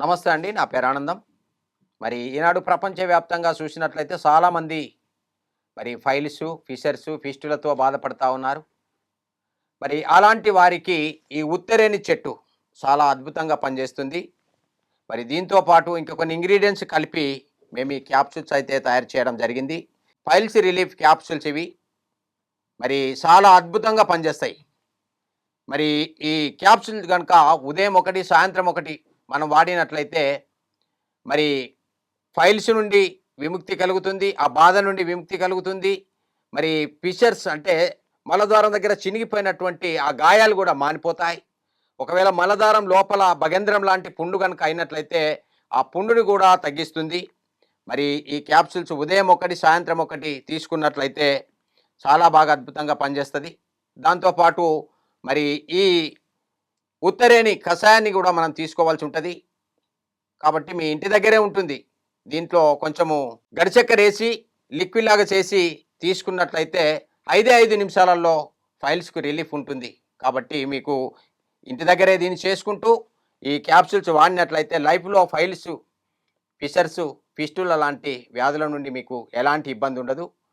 నమస్తే అండి నా పేరు ఆనందం. మరి ఈనాడు ప్రపంచవ్యాప్తంగా చూసినట్లయితే చాలామంది మరి ఫైల్స్ ఫిషర్స్ ఫిస్టులతో బాధపడతా ఉన్నారు. మరి అలాంటి వారికి ఈ ఉత్తరేణి చెట్టు చాలా అద్భుతంగా పనిచేస్తుంది. మరి దీంతో పాటు ఇంకా కొన్ని ఇంగ్రీడియంట్స్ కలిపి మేము ఈ క్యాప్సూల్స్ అయితే తయారు చేయడం జరిగింది. ఫైల్స్ రిలీఫ్ క్యాప్సూల్స్ ఇవి. మరి చాలా అద్భుతంగా పనిచేస్తాయి. మరి ఈ క్యాప్సూల్ కనుక ఉదయం ఒకటి సాయంత్రం ఒకటి మనం వాడినట్లయితే మరి ఫైల్స్ నుండి విముక్తి కలుగుతుంది ఆ బాధ నుండి విముక్తి కలుగుతుంది. మరి ఫిషర్స్ అంటే మలద్వారం దగ్గర చినిగిపోయినటువంటి ఆ గాయాలు కూడా మానిపోతాయి. ఒకవేళ మలద్వారం లోపల భగేంద్రం లాంటి పుండు కనుక అయినట్లయితే ఆ పుండుని కూడా తగ్గిస్తుంది. మరి ఈ క్యాప్సూల్స్ ఉదయం ఒకటి సాయంత్రం ఒకటి తీసుకున్నట్లయితే చాలా బాగా అద్భుతంగా పనిచేస్తుంది. దాంతోపాటు మరి ఈ ఉత్తరేణి కషాయాన్ని కూడా మనం తీసుకోవాల్సి ఉంటుంది. కాబట్టి మీ ఇంటి దగ్గరే ఉంటుంది. దీంట్లో కొంచెము గడిచెక్కర వేసి లిక్విడ్ లాగా చేసి తీసుకున్నట్లయితే ఐదే ఐదు నిమిషాలలో ఫైల్స్కు రిలీఫ్ ఉంటుంది. కాబట్టి మీకు ఇంటి దగ్గరే దీన్ని చేసుకుంటూ ఈ క్యాప్సూల్స్ వాడినట్లయితే లైఫ్లో ఫైల్స్ ఫిషర్స్ ఫిస్టుల లాంటి వ్యాధుల నుండి మీకు ఎలాంటి ఇబ్బంది ఉండదు.